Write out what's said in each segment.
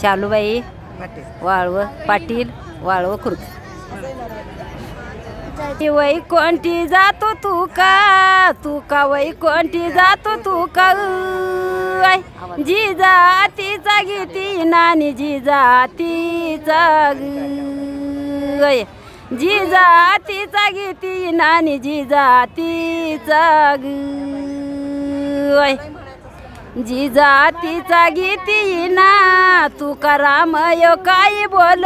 शालूबाई वाळव पाटील वाळव खुर्द वै कोणती जातो तू का तू का वै कोणती जातो तू का? जी जातीचा गीती नानी जी जातीचा ग ऐ. जी जातीचा गीती नानी जी जातीचा ग ऐ. जी जातीचा गीती ना तुकाराम यो काही बोल.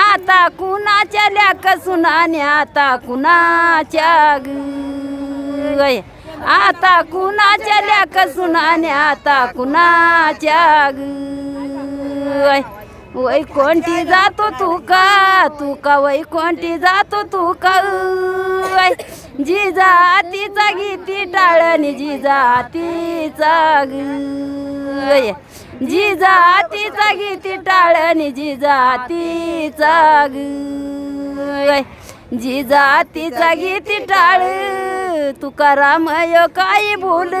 आता कुणाच्या ल्याक सुनाने आता कुणाच्या ग. आता कुणाच्या ल्याक सुनाने आता कुणाच्या ग. वै कोणती जातो तू का तू का वै कोणती जातो तू का जी जातीचा गीती टाळणी जी जातीचा ग जी जातीचा गीती टाळणी जी जातीचा ग जी जातीचा गीती टाळ तुकारामय यो काय बोल?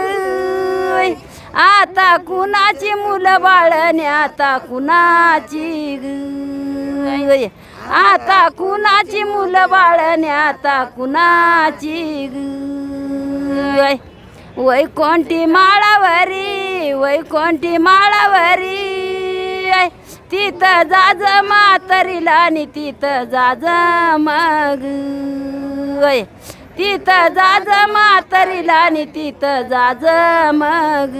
आता कुणाची मुलं बाळणे आता कुणाची ग? आता कुणाची मुलं बाळणे आता कुणाची ग? वै कोणती माळावरी वै कोणती माळावरी? ऐ, तिथं जाज मातरीला आणि तिथं जाज मग. वै तिथं जाज म्हातारीला आणि तिथं जाज मग.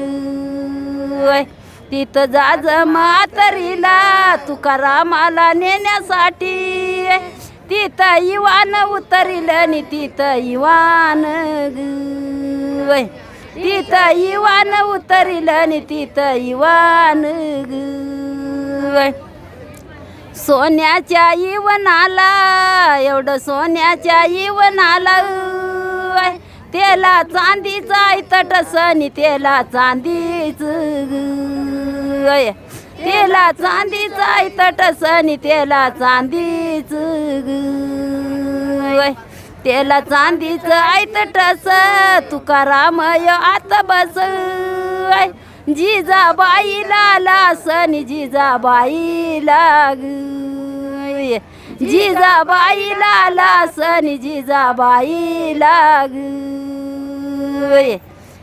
वै तिथं जाज म्हातारीला तुकारामाला नेण्यासाठी. तिथं इवान उतरिल आणि तिथं इवान ग. वै तिथं इवान उतरिल आणि तिथं इवान ग. वै सोन्याच्या इवनाला एवढं सोन्याच्या इवनाला आहे. त्याला चांदीचा तटसनी त्याला चांदीच वय त्याला चांदीचा तटसनी त्याला चांदीच वय त्याला चांदीच ऐत टस तुकाराम यो बस वय जिजाबाईला लासन जिजाबाईला ग जिजाबाईला लासन जिजाबाईला ग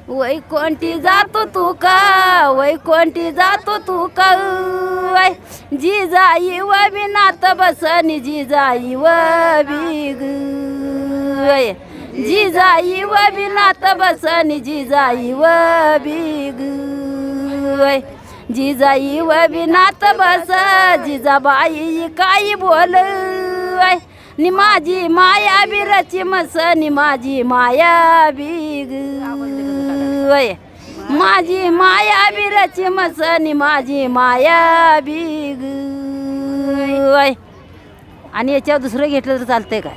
वय कोणती जातो तू का वै कोणती जातो तू का वै जिजाई व बिनात बसनी जी जाई व बिग. वै जिजाई व बिनात बसनी जी जाई व बिग. वै जिजाई व बिनात बस जिजाबाई काही बोल? वै नि माझी माया बिरची मस नि माझी माया बिग. वय माझी माया बिरची मस नि माझी माया बिग. वय आणि याच्यावर दुसरं घेतलं तर चालतंय काय?